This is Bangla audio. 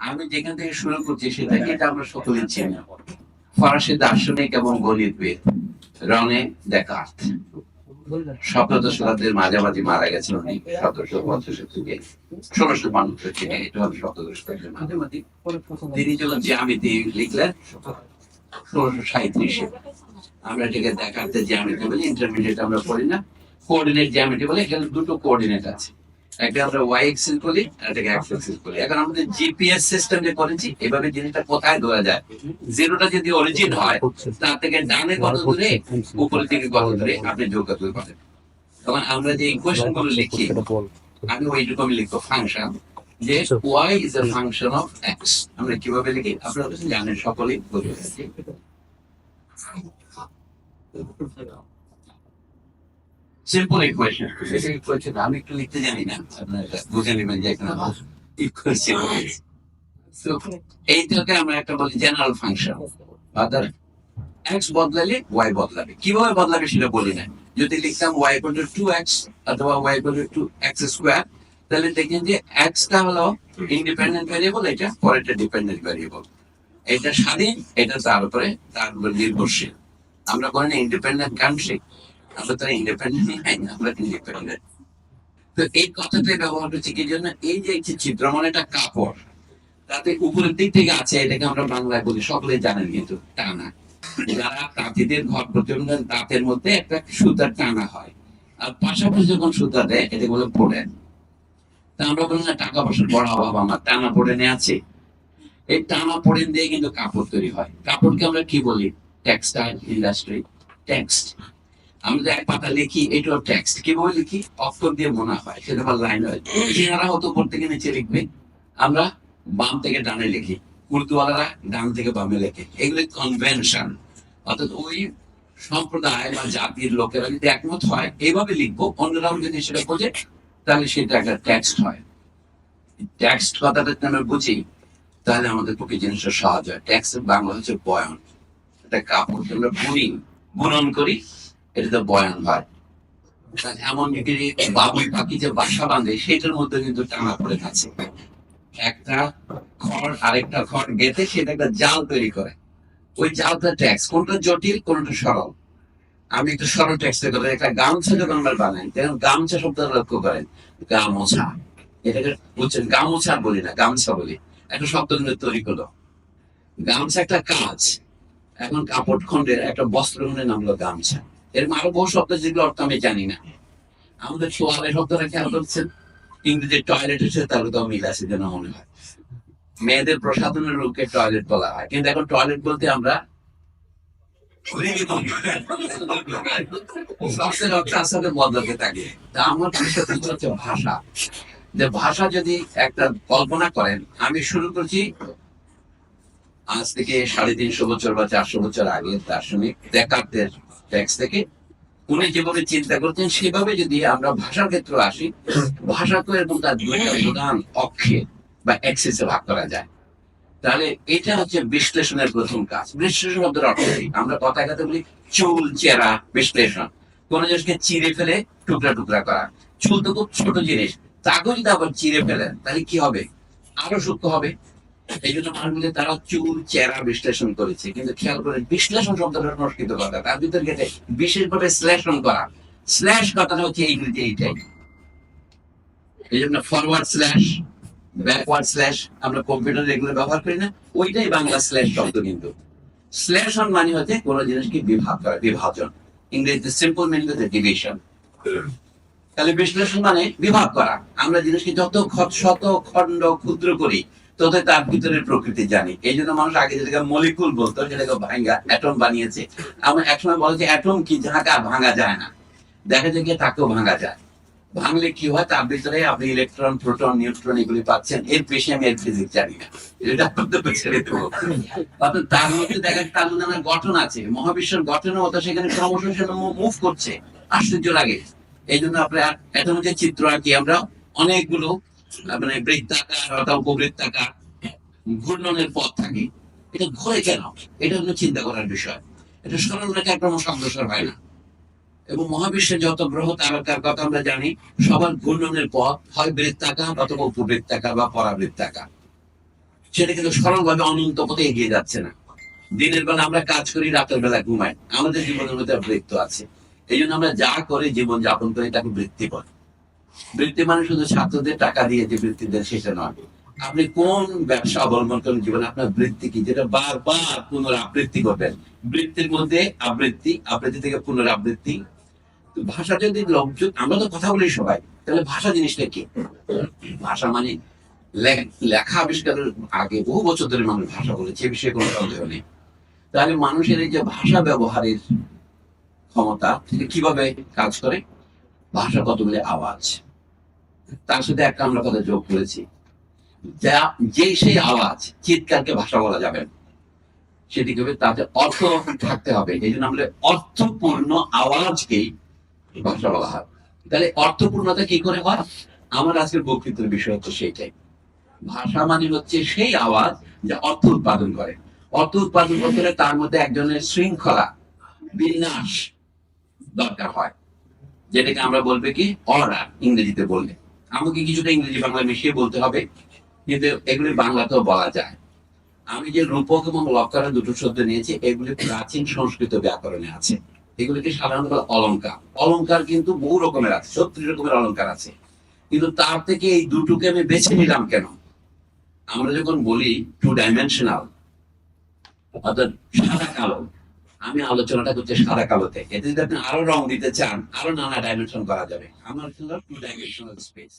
আমি যেখান থেকে শুরু করছি, সেটা এটা আমরা সকলে চিনি ফরাসি দার্শনিক এবং গণিতবিদ রনে দেকার্ত সপ্তদশ শতাব্দীর মাঝামাঝি মারা গেছেন উনি, সতেরোশো থেকে। ষোলোশো থেকে, এটা হবে সপ্তদশ তিনি যখন জ্যামিতি লিখলেন, ষোলোশো সাঁত্রিশে আমরা এটাকে দেখাতে জ্যামিতি বলি ইন্টারমিডিয়েট আমরা পড়ি না। কোঅর্ডিনেট জ্যামিতি বলে, এখানে দুটো কোঅর্ডিনেট আছে। একটা আমরা ওয়াই এক্সেল বলি, আর এক্স এক্সেল বলি। এখন আমাদের জিপিএস সিস্টেম যে করেছি এভাবে জিনিসটা কোথায় ধরা যায়? জিরোটা যদি অরিজিন হয়, তার থেকে ডানে কত দূরে, উপরের দিকে কত দূরে আপনি যোগ করতে পারেন তখন আমরা যে ইকুয়েশনগুলো লিখি, আমি ওইরকমই লিখব ফাংশন যে y is a function of x আমরা কীভাবে লিখি? আপনারা জানেন, সকলেই বলে সিম্পল ইকুয়েশন ইকুয়েশন আমি একটু লিখতে জানি না। বুঝে নেবেন যে এখানে ইকুয়েশন আমরা একটা বলি জেনারেল ফাংশন অর্থাৎ এক্স বদলালে ওয়াই বদলাবে। কীভাবে বদলাবে সেটা বলি না। যদি লিখতাম ওয়াই ইকুয়াল টু এক্স অথবা Y equal to X square তাহলে দেখেন যে এক্সটা হলো ইন্ডিপেন্ডেন্ট ভ্যারিয়েবল এটা পরেরটা ডিপেন্ডেন্ট ভ্যারিয়েবল এটা স্বাধীন, এটা তার উপরে তার উপর নির্ভরশীল। আমরা বলি না ইন্ডিপেন্ডেন্ট কান্ট্রি আমরা তো ইন্ডিপেন্ডেন্ট নাই আমরা ইন্ডিপেন্ডেন্ট তো এই ব্যবহার করছি কি জন্য? এই যে মানে একটা কাপড়, তাতে উপরের দিক থেকে আছে, এটাকে আমরা বাংলায় বলি সকলে জানেন কিন্তু, টানা। যারা তাঁতিদের ঘর তাঁতের মধ্যে একটা সুতার টানা হয়। আর পাশাপাশি যখন সুতা দেয়, এটাকে বলে পড়েন। তা আমরা বলি, না, টাকা পয়সার বড় অভাব আমার, টানা পড়েনে আছে। এই টানা পড়েন দিয়ে কিন্তু কাপড় তৈরি হয়। কাপড়কে আমরা কি বলি? টেক্সটাইল ইন্ডাস্ট্রি টেক্সট আমরা যে এক পাতা লিখি, এটাও টেক্সট কীভাবে লিখি? অক্ষর দিয়ে মনে হয় সেটা আবার লাইন হয়। চেহারা হতো উপর থেকে নিচে লিখবে। আমরা বাম থেকে ডানে লিখি। উর্দুওয়ালারা ডান থেকে বামে লেখে। এগুলি কনভেনশন অর্থাৎ ওই সম্প্রদায় বা জাতির লোকেরা যদি একমত হয় এইভাবে লিখব। অন্যরাও যদি সেটা বোঝে, তাহলে সেটা একটা টেক্সট হয়। টেক্সট কথাটা যদি আমরা বুঝি, তাহলে আমাদের পক্ষে জিনিসটা সহজ হয়। টেক্সট বাংলা হচ্ছে বয়ন। একটা কাপড়। আমরা বুনি, বুনন করি। এটা তো বয়ান হয় তাহলে এমন বাবুই পাখি যে বাসা বাঁধে, সেটার মধ্যে কিন্তু টানা পড়ে আছে একটা খড়, আরেকটা খড় গেঁথে সেটা একটা জাল তৈরি করে। ওই জালটা ট্যাক্স, কোনটা জটিল, কোনটা সরল? আমি একটু সরল ট্যাক্সের কথা একটা গামছা যখন আমরা বানাই তখন গামছা শব্দটা লক্ষ্য করেন। গামোছা। এটাকে বুঝছেন গামোছা বলি না, গামছা বলি। একটা শব্দ কিন্তু তৈরি করল। গামছা একটা কাজ। এখন কাপড় খন্ডের একটা বস্ত্র খন্ডের নাম হলো গামছা। এরকম আরও বহু শব্দ যেগুলো অর্থ আমি জানি না। আমাদের ছোয়ালের শব্দটা খেয়াল করছেন? ইংরেজি টয়লেট হচ্ছে তার তো মিল আছে যেন মনে হয়। মেয়েদের প্রসাধনের রূপকে টয়লেট বলা হয়। কিন্তু এখন টয়লেট বলতে আমরা থাকে। তা আমার ভাষা। যে ভাষা যদি একটা কল্পনা করেন, আমি শুরু করছি। আজ থেকে সাড়ে তিনশো বছর বা চারশো বছর আগে দার্শনিক দেখাতের টেক্সট থেকে। উনি যেভাবে চিন্তা করতেন সেভাবে যদি আমরা ভাষার ক্ষেত্রে আসি ভাষাকে এবং তার দুইটা প্রধান অক্ষে বা অ্যাক্সেসে ভাগ করা যায়। তাহলে এটা হচ্ছে বিশ্লেষণের প্রথম কাজ। বিশ্লেষণ শব্দের অর্থ কি? আমরা কথায় কথা বলি চুল, চেরা, বিশ্লেষণ। কোন জিনিসকে চিরে ফেলে টুকরা টুকরা করা। চুল তো খুব ছোট জিনিস। তাকেও যদি আবার চিরে ফেলেন, তাহলে কি হবে? আরও সূক্ষ্ম হবে। এই জন্য তারা চুল চেরা বিশ্লেষণ করেছে। কিন্তু খেয়াল বিশ্লেষণ শব্দটা সংস্কৃত কথা তার ভিতরে গেছে বিশেষভাবে শ্লেষণ করা। স্ল্যাশ কথাটা হচ্ছে এইগুলিতে এইটাই। এই জন্য ফরওয়ার্ড স্ল্যাশ ব্যাকওয়ার্ড স্ল্যাশ আমরা কম্পিউটার এগুলো ব্যবহার করি না, ওইটাই বাংলা স্ল্যাশ শব্দ কিন্তু। শ্লেষণ মানে হচ্ছে কোনো জিনিসকে বিভাগ করা, বিভাজন। ইংরেজিতে সিম্পল মিনিং হচ্ছে ডিভিশন তাহলে বিশ্লেষণ মানে বিভাগ করা। আমরা জিনিসকে যত শত খণ্ড ক্ষুদ্র করি তত তার ভিতরের প্রকৃতি জানি। এই জন্য মানুষ আগে যেটাকে মলিকুল বলতো, সেটাকে ভাঙ্গা অ্যাটম বানিয়েছে। আমরা একসময় বলে যে অ্যাটম কি আর ভাঙা যায় না। দেখা যায় গিয়ে তাকেও ভাঙা যায়। ভাঙলে কি হয়? তার ভিতরে আপনি ইলেকট্রন প্রোটন নিউট্রন এগুলি পাচ্ছেন। এর বেশি আমি এর ফিজিক্স জানি না। এটা দেবো। তার মধ্যে দেখেন তার মধ্যে আমার গঠন আছে। মহাবিশ্বের গঠনের সেখানে ক্রমশ সেটা মুভ করছে। আশ্চর্য লাগে। এই জন্য আপনার এখন চিত্র আঁকি আমরা অনেকগুলো মানে বৃত্তাকার উপবৃত্তাকার ঘূর্ণনের পথ থাকে। এটা ঘুরে কেন? এটা হলো চিন্তা করার বিষয়। এটা সরল রেখা ক্রমশ অগ্রসর হয় না। এবং মহাবিশ্বের যত গ্রহ, তারকার কথা আমরা জানি, সবার ঘূর্ণনের পথ হয় বৃত্তাকার অথবা উপবৃত্তাকার বা পরাবৃত্তাকার সেটা কিন্তু সরলভাবে অনন্ত পথে এগিয়ে যাচ্ছে না। দিনের বেলা আমরা কাজ করি, রাতের বেলা ঘুমাই। আমাদের জীবনের মধ্যে বৃত্ত আছে। এই জন্য আমরা যা করে জীবন যাপন করি, তাকে বৃত্তি বলে। বৃত্তি মানে শুধু ছাত্রদের টাকা দিয়ে যে বৃত্তি দেন সেটা নয়। আপনি কোন ব্যবসা অবলম্বন করেন জীবনে আপনার বৃত্তি কি? যেটা বারবার পুনরাবৃত্তি করবেন বৃত্তির মধ্যে আবৃত্তি আবৃত্তি থেকে পুনরাবৃত্তি। ভাষা যদি লোকজন আমরা তো কথা বলি সবাই। তাহলে ভাষা জিনিসটা কি? ভাষা মানে লেখা আবিষ্কারের আগে বহু বছর ধরে মানুষ ভাষা বলেছে, এ বিষয়ে কোনো সন্দেহ নেই। তাহলে মানুষের এই যে ভাষা ব্যবহারের ক্ষমতা কীভাবে কাজ করে? ভাষা কতগুলি আওয়াজ? তার সাথে একটা আমরা কথা যোগ করেছি। যা যে সেই আওয়াজ, চিৎকারকে ভাষা বলা যাবে। সেটি হবে? তাতে অর্থ থাকতে হবে। এই জন্য আমরা অর্থপূর্ণ আওয়াজকেই ভাষা বলা হয়। তাহলে অর্থপূর্ণতা কি করে হয়? আমার আজকের বক্তৃতার বিষয় হচ্ছে সেইটাই। ভাষা মানে হচ্ছে সেই আওয়াজ যা অর্থ উৎপাদন করে। অর্থ উৎপাদন করতে তার মধ্যে একজনের শৃঙ্খলা, বিন্যাস দরকার হয়। যেটাকে আমরা বলবে কি, অর্ডার ইংরেজিতে বললে। আমাকে কিছুটা ইংরেজি বাংলা মিশিয়ে বলতে হবে, কিন্তু এগুলি বাংলাতেও বলা যায়। আমি যে রূপক এবং লকারের দুটো শব্দ নিয়েছি, এগুলি প্রাচীন সংস্কৃত ব্যাকরণে আছে। এগুলিকে সাধারণত অলঙ্কার। অলংকার কিন্তু বহু রকমের আছে সত্তর রকমের অলঙ্কার আছে। কিন্তু তার থেকে এই দুটোকে আমি বেছে নিলাম কেন? আমরা যখন বলি টু ডাইমেনশনাল অর্থাৎ সাদা কালো আমি আলোচনাটা করছি সাদা কালোতে। এতে যদি আপনি আরও রং দিতে চান, আরও নানা ডাইমেনশন করা যাবে। আমার টু ডাইমেনশনাল স্পেস